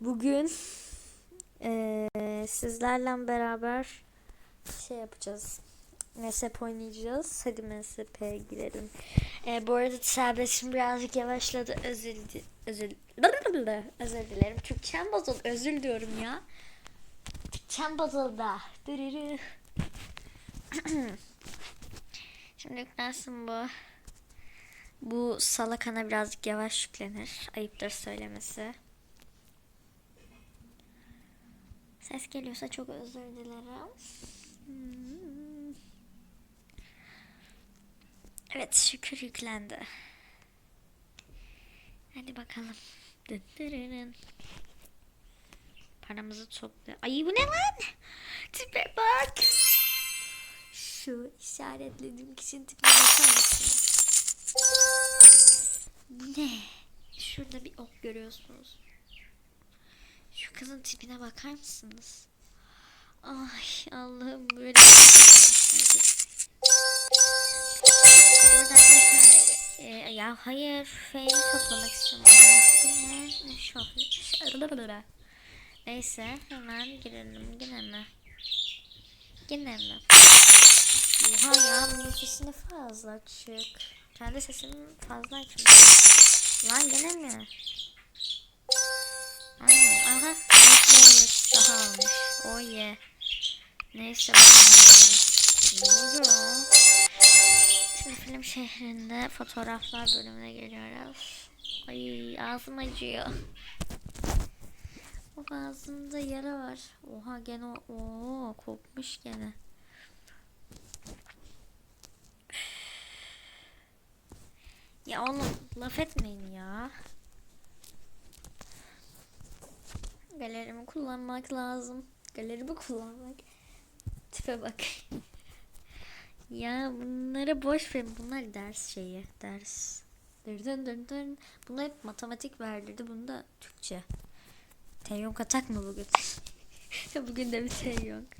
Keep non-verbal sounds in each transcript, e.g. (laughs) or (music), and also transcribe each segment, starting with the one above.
Bugün eee, sizlerle beraber şey yapacağız. Mesep oynayacağız. Hadi Mesep'e girelim. Eee, bu arada serbestim birazcık yavaşladı. Özür, özür, özür dilerim. Türkçem bozuldu. Özür diyorum ya. Türkçem bozuldu. (clears throat) Şimdi yüklensin bu. Bu salakana birazcık yavaş yüklenir. Ayıptır söylemesi. Ses geliyorsa çok özür dilerim. Hmm. Evet şükür yüklendi. Hadi bakalım. Paramızı topla. Ay bu ne lan? Tipe bak. Şu işaretlediğim kişinin tipine bakar mısın? Ne? Şurada bir ok görüyorsunuz. Kızın tipine bakar mısınız? Ay Allah'ım böyle. E, ya hayır fame toplamak istiyorum. Şoför. Neyse hemen girelim yine mi? Yine mi? Oha ya bunun sesini fazla açık. Kendi sesimi fazla açık. Lan gene mi? Oh yeah. Neyse bakalım. Şimdi film şehrinde fotoğraflar bölümüne geliyoruz. Ay ağzım acıyor. O ağzımda yara var. Oha gene o kopmuş gene. Ya oğlum laf etmeyin ya. Galerimi kullanmak lazım. Galerimi kullanmak. Tipe bak. (laughs) ya bunları boş verin. Bunlar ders şeyi. Ders. Dın dın dın. Bunlar hep matematik verdirdi. Bunu da Türkçe. Teyyonk atak mı bugün? (laughs) bugün de bir teyyonk.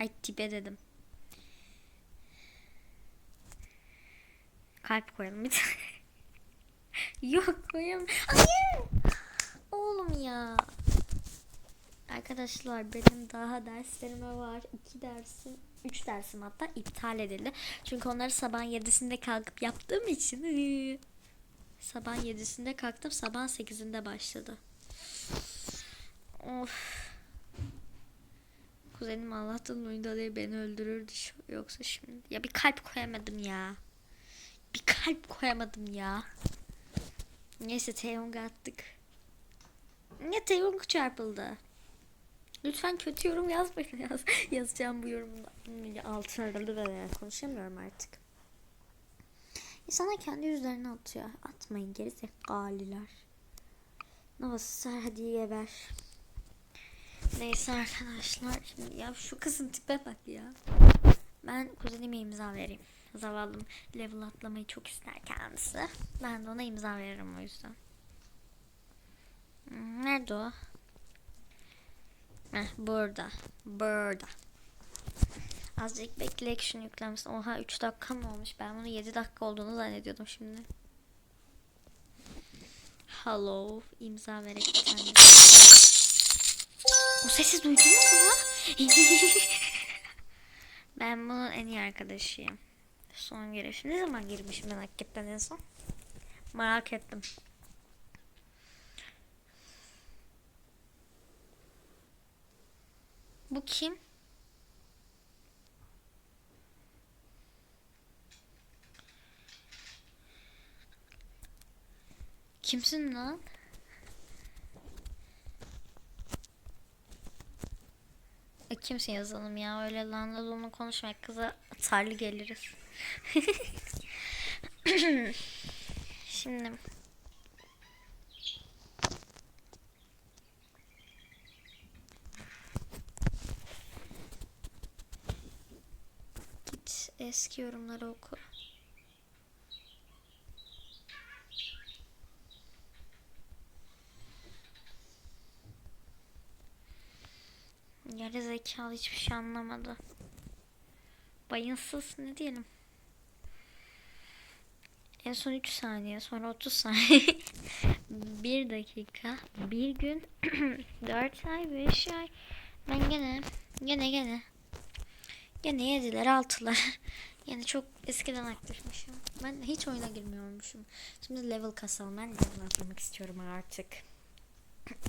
Ay tipe dedim. Kalp koyalım bir tane. (laughs) Yok koyamam. Hayır. Oğlum ya. Arkadaşlar benim daha derslerime var. iki dersim, üç dersim hatta iptal edildi. Çünkü onları sabah yedisinde kalkıp yaptığım için. Sabah yedisinde kalktım. Sabah sekizinde başladı. Of. Kuzenim Allah'tan oyunda değil beni öldürürdü yoksa şimdi. Ya bir kalp koyamadım ya. Bir kalp koyamadım ya. Neyse Taeyong'a attık. Niye Taeyong çarpıldı? Lütfen kötü yorum yazmayın. (laughs) Yaz, yazacağım bu yorumda. Altına da konuşamıyorum artık. İnsanlar kendi yüzlerine atıyor. Atmayın geri zekaliler. Navası hadi geber. Neyse arkadaşlar. Şimdi ya şu kızın tipe bak ya. Ben kuzenime imza vereyim. Zavallım level atlamayı çok ister kendisi. Ben de ona imza veririm o yüzden. Nerede o? Heh, burada. Burada. Azıcık bekleyek şunu yüklenmesin. Oha 3 dakika mı olmuş? Ben bunu 7 dakika olduğunu zannediyordum şimdi. Hello. imza vererek bir. O sesi duydunuz mu? (laughs) ben bunun en iyi arkadaşıyım. Son girişim. Ne zaman girmişim ben hakikaten en son? Merak ettim. Bu kim? Kimsin lan? E, kimsin yazalım ya öyle lanla lunla konuşmak kıza atarlı geliriz. (laughs) Şimdi eski yorumları oku. Yarı zekalı hiçbir şey anlamadı. Bayınsız ne diyelim. En son 3 saniye, sonra 30 saniye. (laughs) 1 dakika, 1 gün, (clears throat) 4 ay, 5 ay. Ben gene, gene gene. Gene 7'ler, 6'lar. (laughs) Yani çok eskiden aktifmişim. Ben hiç oyuna girmiyormuşum. Şimdi level kasalım. Ben level atlamak istiyorum artık.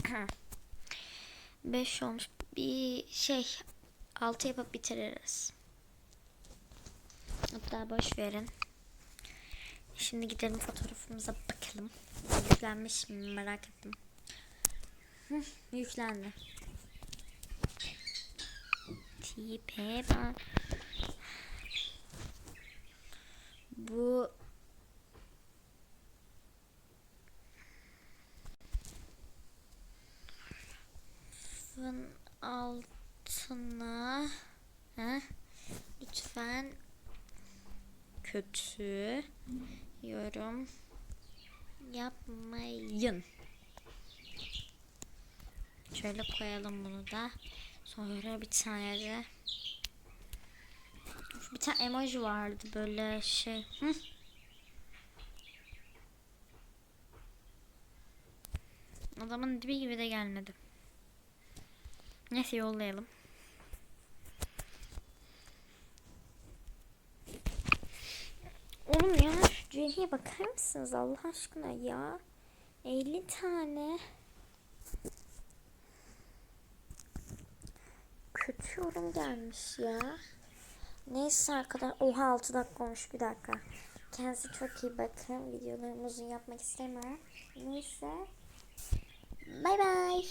(clears throat) 5 olmuş. Bir şey 6 yapıp bitiririz. Hatta boş verin. Şimdi gidelim fotoğrafımıza bakalım. Yüklenmiş mi merak ettim. Hı, yüklendi. Tipe bak. Bu Fın altına ha? lütfen kötü yorum yapmayın. Şöyle koyalım bunu da. Sonra bir tane de bir tane emoji vardı böyle şey. Hı? Adamın dibi gibi de gelmedi. Neyse yollayalım. Oğlum ya şu Jenny'e bakar mısınız Allah aşkına ya? 50 tane. kötü yorum gelmiş ya. Neyse arkadaşlar. Oha 6 dakika olmuş. Bir dakika. Kendinize çok iyi bakın. Videolarımı uzun yapmak istemem. Neyse. Bay bay.